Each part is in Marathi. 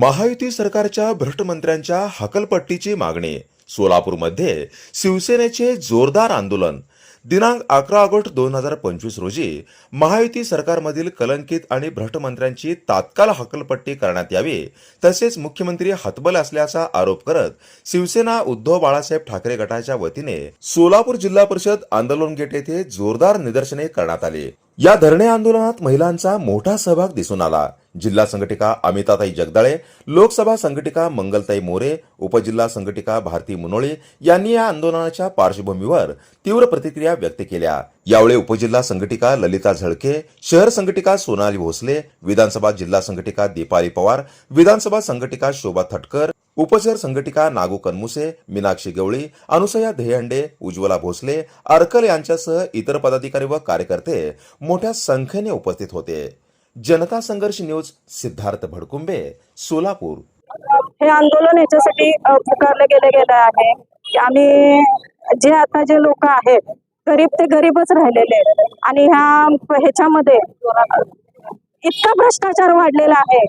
महायुती सरकारच्या भ्रष्टमंत्र्यांच्या हकलपट्टीची मागणी. सोलापूरमध्ये शिवसेनेचे जोरदार आंदोलन. दिनांक अकरा ऑगस्ट दोन हजार पंचवीस रोजी महायुती सरकारमधील कलंकित आणि भ्रष्टमंत्र्यांची तात्काळ हकलपट्टी करण्यात यावी तसेच मुख्यमंत्री हतबल असल्याचा आरोप करत शिवसेना उद्धव बाळासाहेब ठाकरे गटाच्या वतीने सोलापूर जिल्हा परिषद आंदोलन गेट येथे जोरदार निदर्शने करण्यात आली. या धरणे आंदोलनात महिलांचा मोठा सहभाग दिसून आला. जिल्हा संघटिका अमिताताई जगदाळे लोकसभा संघटिका मंगलताई मोरे उपजिल्हा संघटिका भारती मुनोळे यांनी या आंदोलनाच्या पार्श्वभूमीवर तीव्र प्रतिक्रिया व्यक्त केल्या. यावेळी उपजिल्हा संघटिका ललिता झळके शहर संघटिका सोनाली भोसले विधानसभा जिल्हा संघटिका दीपाली पवार विधानसभा संघटिका शोभा थटकर उपशहर संघटिका नागू कनमुसे मीनाक्षी गवळी अनुसया देहंडे उज्ज्वला भोसले अर्कल यांच्यासह इतर पदाधिकारी व कार्यकर्ते मोठ्या संख्येने उपस्थित होते. जनता संघर्ष न्यूज सिद्धार्थ भडकुंबे सोलापूर. हे आंदोलन याच्यासाठी पुकारले गेले आहे. की आम्ही जे आता जे लोक आहेत गरीब ते गरीबच राहिलेले आहेत. आणि ह्या ह्याच्यामध्ये इतका भ्रष्टाचार वाढलेला आहे.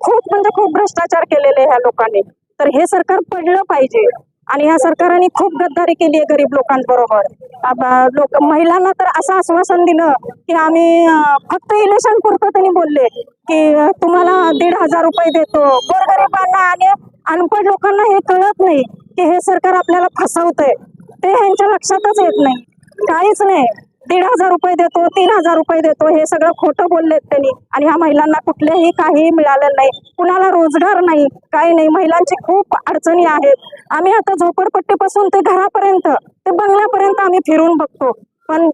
खूप म्हणजे खूप भ्रष्टाचार केलेले ह्या लोकांनी. तर हे सरकार पडलं पाहिजे. आणि ह्या सरकारने खूप गद्दारी केली आहे गरीब लोकांबरोबर. लोक महिलांना तर असं आश्वासन दिलं की आम्ही फक्त इलेक्शन पुरतं त्यांनी बोलले की तुम्हाला दीड हजार रुपये देतो. गोरगरिबांना आणि अनपढ लोकांना हे कळत नाही की हे सरकार आपल्याला फसवतंय. ते ह्यांच्या लक्षातच येत नाही. काहीच नाही. दीड हजार रुपये देतो तीन हजार रुपये देतो हे सगळं खोटं बोललेत त्यांनी. आणि ह्या महिलांना कुठलेही काही मिळालं नाही. कुणाला रोजगार नाही काही नाही. महिलांची खूप अडचणी आहेत. आम्ही आता झोपडपट्टीपासून ते घरापर्यंत ते बंगल्यापर्यंत आम्ही फिरून बघतो. पण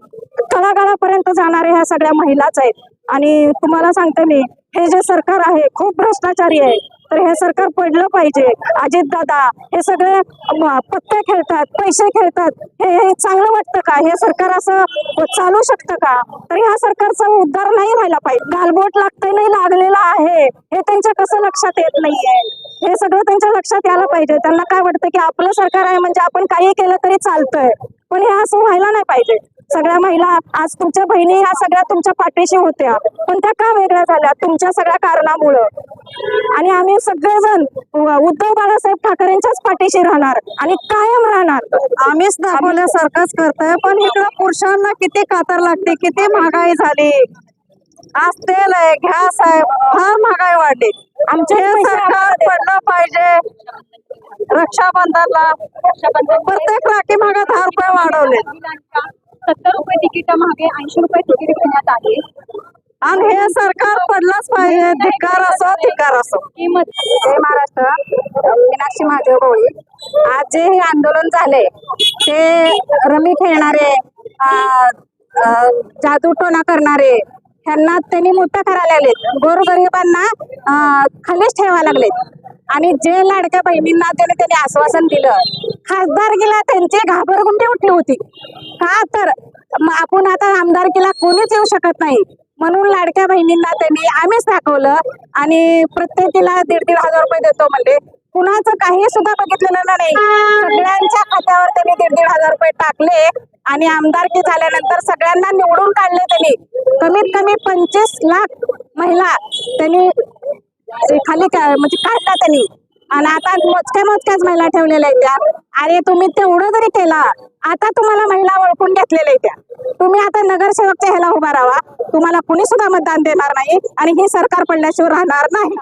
तळागाळापर्यंत जाणाऱ्या ह्या सगळ्या महिलाच आहेत. आणि तुम्हाला सांगते मी हे जे सरकार आहे खूप भ्रष्टाचारी आहे. तर हे सरकार पडलं पाहिजे. अजित दादा हे सगळे पत्ते खेळतात पैसे खेळतात. हे हे चांगलं वाटतं का? हे सरकार असं चालू शकतं का? तर ह्या सरकारचा उद्धार नाही व्हायला पाहिजे. गालबोट लागतंय नाही लागलेला आहे. हे त्यांच्या कसं लक्षात येत नाहीये? हे सगळं त्यांच्या लक्षात यायला पाहिजे. त्यांना काय वाटतं की आपलं सरकार आहे म्हणजे आपण काही केलं तरी चालतंय. पण हे असं व्हायला नाही पाहिजे. सगळ्या महिला आज तुमच्या बहिणी ह्या सगळ्या तुमच्या पाठीशी होत्या. पण त्या का वेगळ्या झाल्या? तुमच्या सगळ्या कारणामुळं. आणि आम्ही सगळेजण उद्धव बाळासाहेब ठाकरेंच्याच पाठीशी राहणार आणि कायम राहणार. आम्हीच दाखवल्यासारखंच करतोय पण इकडं पुरुषांना किती कातर लागते किती महागाई झाली. आज तेल आहे गॅस आहे फार महागाई वाढली. आमचे सरकार पडलं पाहिजे. रक्षाबंधनला प्रत्येक राखी मागे दहा रुपये वाढवले. सत्तर रुपये तिकीट मागे ऐंशी रुपये तिकीट घेण्यात आले. आणि हे सरकार पडलाच पाहिजे. धिक्कार असो धिक्कार असो. जय महाराष्ट्र. मीनाक्षी महादेव गवळी आज जे हे आंदोलन झाले ते रमी खेळणारे आ, जादूटोना करणारे ह्यांना त्यांनी मोठं करायला लागलेत. गोरगरिबांना खालीच ठेवायला लागलेत. आणि जे लाडक्या बहिणींना त्याने त्यांनी आश्वासन दिलं खासदारकीला त्यांची घाबरगुंडी उठली होती. का तर आपण आता आमदारकीला कोणीच येऊ शकत नाही. म्हणून लाडक्या बहिणींना त्यांनी आम्हीच दाखवलं आणि प्रत्येकीला दीड दीड हजार रुपये देतो म्हणले. कुणाचं काही सुद्धा बघितलेलं नाही. सगळ्यांच्या खात्यावर त्यांनी दीड दीड हजार रुपये टाकले आणि आमदारकी झाल्यानंतर सगळ्यांना निवडून काढले त्यांनी. कमीत कमी पंचवीस लाख महिला त्यांनी खाली का- म्हणजे काढला त्यांनी. आणि आता मोजक्या मोजक्याच महिला ठेवलेल्या आहेत त्या. अरे तुम्ही तेवढं जरी केला आता तुम्हाला महिला ओळखून घेतलेल्या आहेत त्या. तुम्ही आता नगरसेवकच्या ह्याला उभा राहा. तुम्हाला कुणी सुद्धा मतदान देणार नाही आणि हे सरकार पडल्याशिवाय राहणार नाही.